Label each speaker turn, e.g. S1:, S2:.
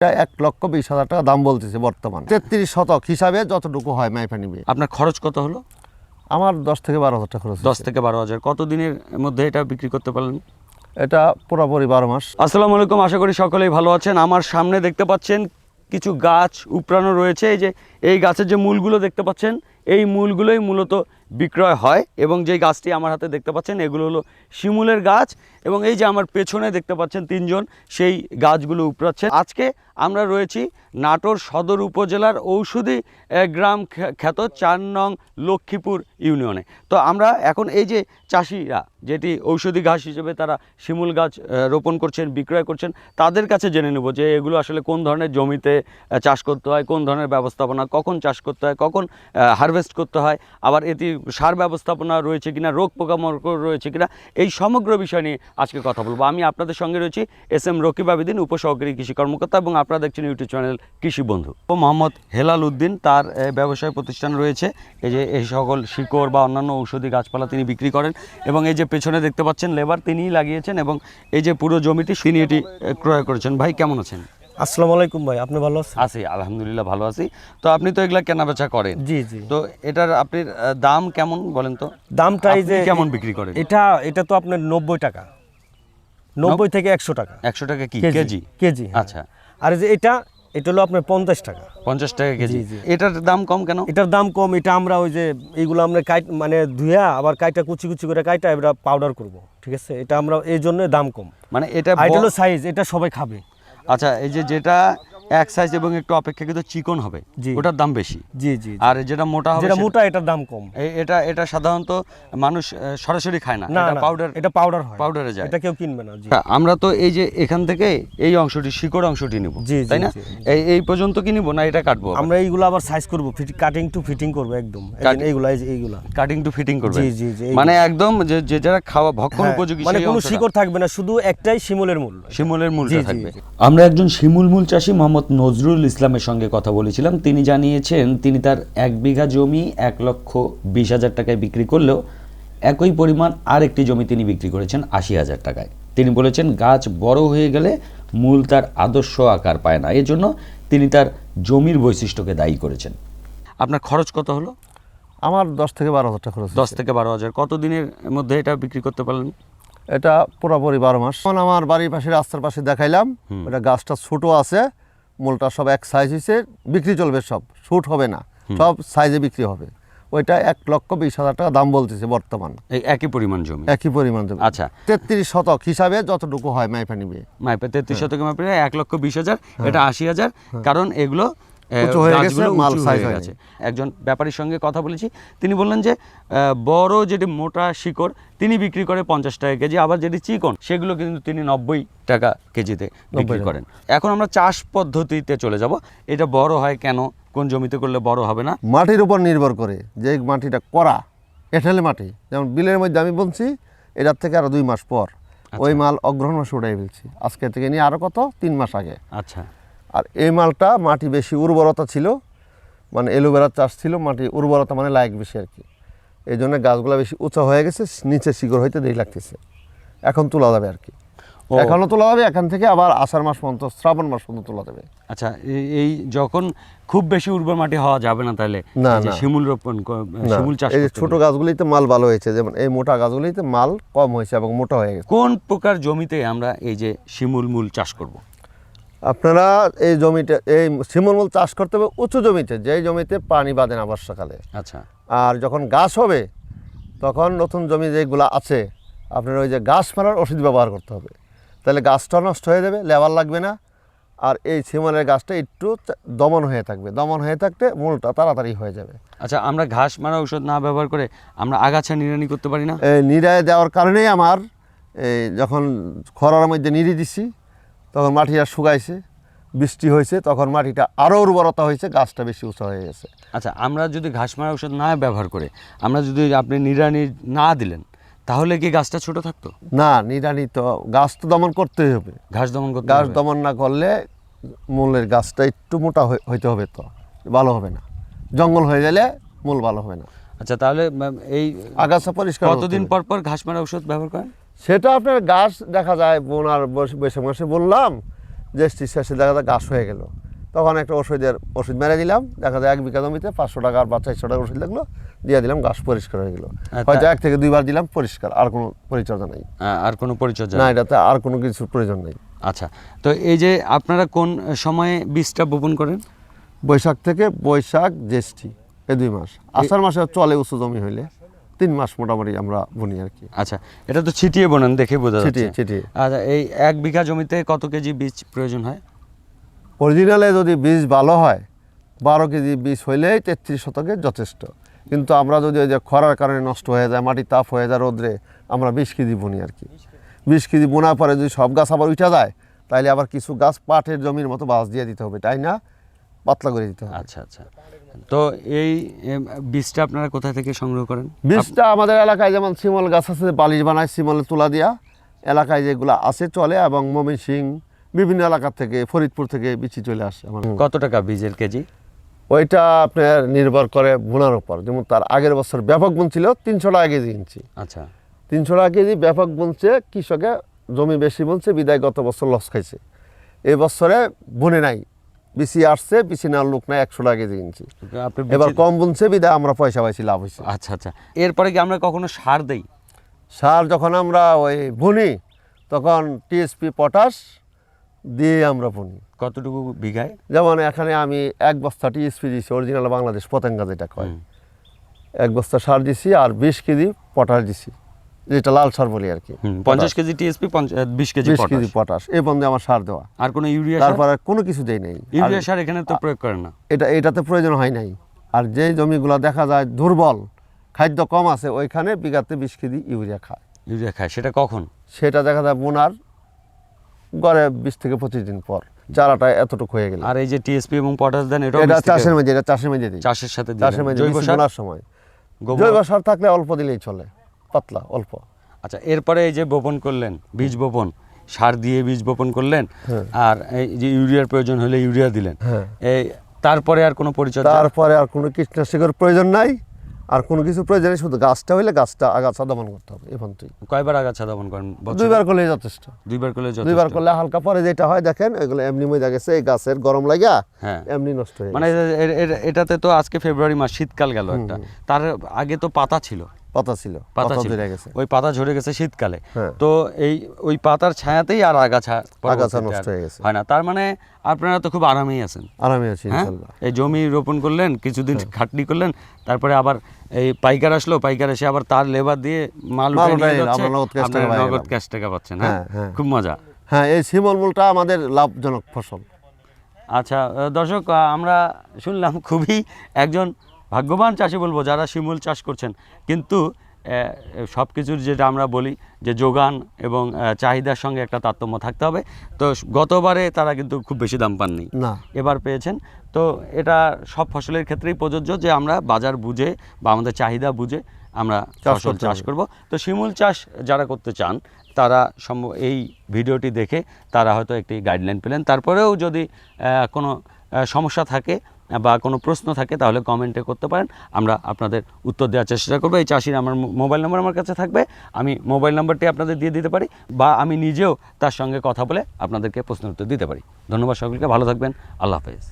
S1: এটা এক লক্ষ বিশ হাজার টাকা দাম বলতেছে বর্তমান। তেত্রিশ শতক হিসাবে যতটুকু হয় মাইফা নিবে
S2: আপনার খরচ কত হলো?
S1: আমার দশ থেকে বারো হাজার টাকা খরচ
S2: দশ থেকে বারো হাজার। কতদিনের মধ্যে এটা বিক্রি করতে পারলেন?
S1: এটা পুরোপুরি বারো মাস।
S2: আসসালামু আলাইকুম আশা করি সকলেই ভালো আছেন। আমার সামনে দেখতে পাচ্ছেন কিছু গাছ উপড়ানো রয়েছে। এই যে এই গাছের যে মূলগুলো দেখতে পাচ্ছেন এই মূলগুলোই মূলত বিক্রয় হয় এবং যেই গাছটি আমার হাতে দেখতে পাচ্ছেন, এগুলো হলো শিমুলের গাছ এবং এই যে আমার পেছনে দেখতে পাচ্ছেন তিনজন, সেই গাছগুলো উপড়াচ্ছে। আজকে আমরা রয়েছি নাটোর সদর উপজেলার ঔষধি গ্রাম খ্যাত চার নং লক্ষ্মীপুর ইউনিয়নে। তো আমরা এখন এই যে চাষিরা, যেটি ঔষধি ঘাস হিসেবে তারা শিমুল গাছ রোপণ করছেন, বিক্রয় করছেন, তাদের কাছে জেনে নেব যে এগুলো আসলে কোন ধরনের জমিতে চাষ করতে হয়, কোন ধরনের ব্যবস্থাপনা, কখন চাষ করতে হয়, কখন হারভেস্ট করতে হয়, আবার এটি সার ব্যবস্থাপনা রয়েছে কিনা, রোগ পোকামাকড় রয়েছে কিনা, এই সমগ্র বিষয় নিয়ে আজকে কথা বলব। আমি আপনাদের সঙ্গে রয়েছি এস এম রকিব আবেদিন, উপসহকারী কৃষি কর্মকর্তা এবং আপনারা দেখছেন ইউটিউব চ্যানেল কৃষি বন্ধু। ও মোহাম্মদ হেলাল উদ্দিন, তার ব্যবসায় প্রতিষ্ঠান রয়েছে। এই যে এই সকল শিকড় বা অন্যান্য ঔষধি গাছপালা তিনি বিক্রি করেন এবং এই যে পেছনে দেখতে পাচ্ছেন, লেবার তিনিই লাগিয়েছেন এবং এই যে পুরো জমিটি, তিনি এটি ক্রয় করেছেন। ভাই, কেমন আছেন?
S3: আসসালামু আলাইকুম ভাই আপনি ভালো আছেন?
S2: আছি আলহামদুলিল্লাহ ভালো আছি। তো আপনি তো এগুলা কেনা বেচা করেন।
S3: জি জি।
S2: তো এটার আপনি দাম কেমন বলেন তো?
S3: দামটা এই যে
S2: কেমন বিক্রি করেন?
S3: এটা এটা তো আপনার নব্বই টাকা। নব্বই থেকে একশো টাকা।
S2: একশো টাকা কি? KG
S3: KG? হ্যাঁ।
S2: আচ্ছা।
S3: আর যে এটা এটা হলো আপনার পঞ্চাশ টাকা।
S2: পঞ্চাশ টাকা কেজি। এটার দাম কম কেন?
S3: এটার দাম কম এটা আমরা ওই যে এইগুলো আমরা কাইট মানে ধুয়া আবার কাইটা কুচি কুচি করে কাইটা এটা পাউডার করব ঠিক আছে? এটা আমরা এই জন্য দাম কম।
S2: মানে এটা
S3: এটা হলো সাইজ এটা সবাই খাবে।
S2: আচ্ছা এই যে যেটা এক সাইজ এবং একটু অপেক্ষাকৃত চিকন হবে। ওটার দাম বেশি।
S3: জি জি।
S2: আর যেটা মোটা হবে
S3: যেটা মোটা এটার দাম কম।
S2: এটা এটা সাধারণত মানুষ সরাসরি খায় না। এটা পাউডার
S3: এটা পাউডার হয়।
S2: পাউডারে যায়।
S3: এটা কেউ কিনবে না জি।
S2: আমরা তো এই যে এখান থেকে এই অংশটি শিকড় অংশটি নিব তাই না? এই এই পর্যন্ত কি নিব না এটা কাটবো
S3: আমরা এইগুলো আবার সাইজ করব কাটিং টু ফিটিং করব একদম। এইগুলা এইগুলা।
S2: কাটিং টু ফিটিং করবে।
S3: জি, জি, জি,
S2: মানে একদম যে যে যারা খাওয়া ভক্ষণ
S3: হ্যাঁ,
S2: উপযোগী
S3: মানে কোনো শিকড় থাকবে না শুধু একটাই শিমুলের মূল
S2: শিমুলের
S3: জি,
S2: থাকবে। আমরা একজন শিমুল মূল চাষি মোহাম্মদ নজরুল ইসলামের সঙ্গে কথা বলেছিলাম। তিনি জানিয়েছেন তিনি তার এক বিঘা জমি এক লক্ষ বিশ হাজার টাকায় বিক্রি করলেও একই পরিমাণ আরেকটি জমি তিনি বিক্রি করেছেন আশি হাজার টাকায়। তিনি বলেছেন গাছ বড় হয়ে গেলে মূল তার আদর্শ আকার পায় না। এজন্য তিনি তার জমির বৈশিষ্ট্যকে দায়ী করেছেন। আপনার খরচ কত হলো?
S1: আমার দশ থেকে বারো হাজার টাকা খরচ
S2: দশ থেকে বারো হাজার। কত দিনের মধ্যে এটা বিক্রি করতে পারলেন?
S1: এটা পুরোপুরি বারো মাস। আমার বাড়ির পাশে রাস্তার পাশে দেখাইলাম। এটা গাছটা ছোট আছে। মূলটা সব এক সাইজ হিসেবে বিক্রি চলবে সব শ্যুট হবে না সব সাইজে বিক্রি হবে। ওইটা এক লক্ষ বিশ হাজার টাকা দাম বলতেছে বর্তমান।
S2: এই একই পরিমাণ জমি?
S1: একই পরিমাণ জমি।
S2: আচ্ছা।
S1: তেত্রিশ শতক হিসাবে যতটুকু হয় মাইফা নিবে
S2: মাইফা তেত্রিশ শতক মাইফা এক লক্ষ বিশ হাজার এটা আশি হাজার কারণ এগুলো
S1: উঁচু হয়ে গেছে, মাল size
S2: হয়ে গেছে। একজন ব্যাপারীর সঙ্গে কথা বলেছি তিনি বললেন যে বড় যেটি মোটা শিকড় তিনি বিক্রি করে পঞ্চাশ টাকা কেজি আবার যেটি চিকন সেগুলো কিন্তু তিনি নব্বই টাকা কেজিতে বিক্রি করেন। এখন আমরা চাষ পদ্ধতিতে চলে যাব। এটা বড় হয় কেন? কোন জমিতে করলে বড় হবে না?
S1: মাটির উপর নির্ভর করে যে মাটিটা করা। এঁঠেলে মাটি যেমন বিলের মধ্যে আমি বলছি এটার থেকে আরও দুই মাস পর ওই মাল অগ্রহণ মাসে উঠাই ফেলছি। আজকে থেকে নিয়ে আরও কত? তিন মাস আগে।
S2: আচ্ছা।
S1: আর এই মালটা মাটি বেশি উর্বরতা ছিল মানে এলোভেরা চাষ ছিল মাটি উর্বরতা মানে লায়ক বেশি আর কি। এই জন্য গাছগুলো বেশি উঁচা হয়ে গেছে নিচে শিকড় হইতে দেরি লাগতেছে। এখন তোলা যাবে আর কি। এখনও তোলা যাবে এখান থেকে আবার আষাঢ় মাস পর্যন্ত শ্রাবণ মাস পর্যন্ত তোলা যাবে।
S2: আচ্ছা এই- যখন খুব বেশি উর্বর মাটি হওয়া যাবে না তাহলে?
S1: না, না।
S2: শিমুল রোপণ শিমুল চাষ
S1: এই ছোট
S2: গেলে।
S1: গাছগুলিতে মাল ভালো হয়েছে যেমন এই মোটা গাছগুলিতে মাল কম হয়েছে এবং মোটা হয়ে গেছে।
S2: কোন প্রকার জমিতে আমরা এই যে শিমুল মূল চাষ করব?
S1: আপনারা এই জমিতে এই শিমলমূল চাষ করতে হবে উঁচু জমিতে যেই জমিতে পানি বাঁধে না বর্ষাকালে।
S2: আচ্ছা।
S1: আর যখন গাছ হবে তখন নতুন জমি যেগুলো আছে আপনার ওই যে গাছ মারার ওষুধ ব্যবহার করতে হবে। তাহলে গাছটা নষ্ট হয়ে যাবে লেবার লাগবে না। আর এই শিমলের গাছটা একটু দমন হয়ে থাকবে। দমন হয়ে থাকতে মূলটা তাড়াতাড়ি হয়ে যাবে।
S2: আচ্ছা আমরা ঘাস মারা ঔষধ না ব্যবহার করে আমরা আগাছা নিড়ানি করতে পারি না?
S1: এই নিরায় দেওয়ার কারণেই আমার এই যখন খরার মধ্যে নিড়ি দিছি তখন মাটিটা শুকাইছে বৃষ্টি হয়েছে তখন মাটিটা আরও উর্বরতা হয়েছে গাছটা বেশি উঁচা হয়ে গেছে।
S2: আচ্ছা আমরা যদি ঘাস মারা ঔষধ না ব্যবহার করে আমরা যদি আপনি নিড়ানি না দিলেন তাহলে কি গাছটা ছোট থাকতো?
S1: না নিড়ানি তো গাছ তো দমন করতেই হবে।
S2: ঘাস দমন করতে
S1: গাছ দমন না করলে মূলের গাছটা একটু মোটা হই- হইতে হবে তো ভালো হবে না। জঙ্গল হয়ে গেলে মূল ভালো হবে না।
S2: আচ্ছা তাহলে এই
S1: আগাছা পরিষ্কার
S2: কতদিন পর পর ঘাস মারা ঔষধ ব্যবহার করেন?
S1: সেটা আপনার গাছ দেখা যায় বোন বোনার বৈশাখ মাসে বললাম জ্যেষ্ঠী শেষে দেখা যায় গাছ হয়ে গেল। তখন একটা ওষুধের ওষুধ মেরে দিলাম দেখা যায় এক বিঘা জমিতে পাঁচশো টাকা বা চারশো টাকার ওষুধ লাগল দিয়ে দিলাম গাছ পরিষ্কার হয়ে গেল। হয়তো এক থেকে দুইবার দিলাম পরিষ্কার আর কোনো পরিচর্যা নেই।
S2: আর কোনো পরিচর্যা
S1: না এটাতে আর কোনো কিছু প্রয়োজন নেই।
S2: আচ্ছা তো এই যে আপনারা কোন সময়ে বীজটা বপন করেন?
S1: বৈশাখ থেকে বৈশাখ জ্যেষ্ঠী এই দুই মাস। আষাঢ় মাসে চলে উঁচু জমি হইলে। তিন মাস মোটামুটি আমরা বুনি আর কি।
S2: আচ্ছা এটা তো ছিটিয়ে বোনেন দেখে বোঝা যাচ্ছে।
S1: ছিটিয়ে। ছিটিয়ে
S2: আচ্ছা এই এক বিঘা জমিতে কত কেজি বীজ প্রয়োজন হয়?
S1: অরিজিনালে যদি বীজ ভালো হয় বারো কেজি বীজ হইলেই তেত্রিশ শতকে যথেষ্ট। কিন্তু আমরা যদি ওই যে খরার কারণে নষ্ট হয়ে যায় মাটি তাপ হয়ে যায় রোদ্রে আমরা বিশ কেজি বুনি আর কি। বিশ কেজি বোনার পরে যদি সব গাছ আবার উঠে যায় তাহলে আবার কিছু গাছ পাটের জমির মতো বাস দিয়ে দিতে হবে তাই না? পাতলা করে দিতে হবে।
S2: আচ্ছা আচ্ছা। তো এই বীজটা আপনারা কোথা থেকে সংগ্রহ করেন?
S1: বীজটা আমাদের এলাকায় যেমন শিমল গাছ আছে বালিশ বানায় শিমলে তুলা দিয়া এলাকায় যেগুলো আছে চলে এবং মমিন সিং বিভিন্ন এলাকা থেকে ফরিদপুর থেকে বিচি চলে আসে আমার।
S2: কত টাকা বীজের কেজি?
S1: ওইটা আপনার নির্ভর করে বোনার উপর। যেমন তার আগের বছর ব্যাপক বুন ছিল তিনশো টাকা কেজি কিনছি
S2: আচ্ছা।
S1: তিনশো টাকা কেজি ব্যাপক বুনছে কৃষকে জমি বেশি বুনছে বিদায় গত বছর লস খাইছে। এই বছরে বুনে নাই। বেশি আসছে বেশি না লোক নাই একশো টাকা কেজি কিনছি। এবার কম বুনছে বিদায় আমরা পয়সা পাইছি লাভ হয়েছে
S2: আচ্ছা আচ্ছা। এরপরে কি আমরা কখনো সার দেই?
S1: সার যখন আমরা ওই বুনি তখন টিএসপি পটাশ দিয়ে আমরা বুনি।
S2: কতটুকু বিঘায়?
S1: যেমন এখানে আমি এক বস্তা টিএসপি দিয়েছি অরিজিনাল বাংলাদেশ পতেঙ্গা যেটা কয়। এক বস্তা সার দিছি আর বিশ কেজি পটাশ দিছি। যেটা লাল সার বলি আর কি
S2: পঞ্চাশ কেজি টিএসপি বিশ কেজি
S1: বিশ কেজি পটাশ এই বন্ধে আমার সার দেওয়া।
S2: আর কোনো ইউরিয়া
S1: তারপরে কোনো কিছু দেই নাই।
S2: ইউরিয়া সার এখানে তো প্রয়োগ করেন না।
S1: এটা এটাতে প্রয়োজন হয় নাই। আর যে জমিগুলো দেখা যায় দুর্বল খাদ্য কম আছে ওইখানে বিঘাতে বিশ কেজি ইউরিয়া খায়।
S2: ইউরিয়া খায় সেটা কখন?
S1: সেটা দেখা যায় বোনার গড়ে বিশ থেকে পঁচিশ দিন পর। চারাটা এতটুকু হয়ে গেল।
S2: আর এই যে টিএসপি এবং পটাশ দেন
S1: এটা চাষের মাঝে এটা চাষের মাঝে দিই।
S2: চাষের সাথে।
S1: চাষের মাঝে
S2: জৈব সার?
S1: সময়।
S2: গোবর-
S1: জৈব সার থাকলে অল্প দিলেই চলে। পাতলা অল্প।
S2: আচ্ছা এরপরে এই যে বপন করলেন বীজ বপন সার দিয়ে বীজ বপন করলেন
S1: হ্যাঁ।
S2: আর এই যে ইউরিয়ার প্রয়োজন হলে ইউরিয়া দিলেন।
S1: হ্যাঁ।
S2: এই তারপরে আর কোনো পরিচর্যা?
S1: তারপরে আর কোনো কীটনাশকের প্রয়োজন নাই আর কোনো কিছু প্রয়োজন নেই শুধু গাছটা হইলে গাছটা আগাছা দমন করতে হবে এ পর্যন্তই।
S2: কয়বার আগাছা দমন করেন
S1: দুইবার করলে যথেষ্ট।
S2: দুইবার করলে
S1: দুইবার করলে হালকা পরে যেটা হয় দেখেন ওইগুলো এমনি মজা গেছে এই গাছের গরম লাগা
S2: হ্যাঁ।
S1: এমনি নষ্ট হয়ে
S2: মানে এটাতে তো আজকে ফেব্রুয়ারি মাস শীতকাল গেল একটা। তার আগে তো পাতা ছিল
S1: পাতা ছিল
S2: পাতা
S1: ধরে গেছে।
S2: ওই পাতা ঝরে গেছে শীতকালে।
S1: হ্যাঁ।
S2: তো এই ওই পাতার ছায়াতেই আর আগাছা পরবর্তীতে
S1: নষ্ট হয়ে গেছে।
S2: হয় না। তার মানে আপনারা তো খুব আরামেই আছেন।
S1: আরামে আছি
S2: হ্যাঁ?
S1: ইনশাল্লাহ
S2: এই জমি রোপণ করলেন কিছুদিন
S1: হ্যাঁ।
S2: খাটনি করলেন তারপরে আবার এই পাইকার আসলো পাইকার এসে আবার তার লেবার দিয়ে মাল উঠে নিয়ে যাচ্ছে, আপনারা নগদ ক্যাশ টাকা পাচ্ছেন হ্যাঁ। খুব মজা।
S1: হ্যাঁ এই শিমল মূলটা আমাদের লাভজনক ফসল।
S2: আচ্ছা দর্শক আমরা শুনলাম খুবই একজন ভাগ্যবান চাষি বলব যারা শিমুল চাষ করছেন। কিন্তু সব কিছুর যেটা আমরা বলি যে যোগান এবং চাহিদার সঙ্গে একটা তারতম্য থাকতে হবে। তো গতবারে তারা কিন্তু খুব বেশি দাম পাননি।
S1: না।
S2: এবার পেয়েছেন। তো এটা সব ফসলের ক্ষেত্রেই প্রযোজ্য যে আমরা বাজার বুঝে বা আমাদের চাহিদা বুঝে আমরা ফসল চাষ। করব। তো শিমুল চাষ যারা করতে চান তারা সম্ভ- এই ভিডিওটি দেখে তারা হয়তো একটি গাইডলাইন পেলেন। তারপরেও যদি কোনো সমস্যা থাকে বা কোনো প্রশ্ন থাকে তাহলে কমেন্টে করতে পারেন। আমরা আপনাদের উত্তর দেওয়ার চেষ্টা করব। এই চাষির আমার মোবাইল নাম্বার আমার কাছে থাকবে। আমি মোবাইল নাম্বারটি আপনাদের দিয়ে দিতে পারি বা আমি নিজেও তার সঙ্গে কথা বলে আপনাদেরকে প্রশ্ন উত্তর দিতে পারি। ধন্যবাদ সকলকে। ভালো থাকবেন। আল্লাহ হাফেজ।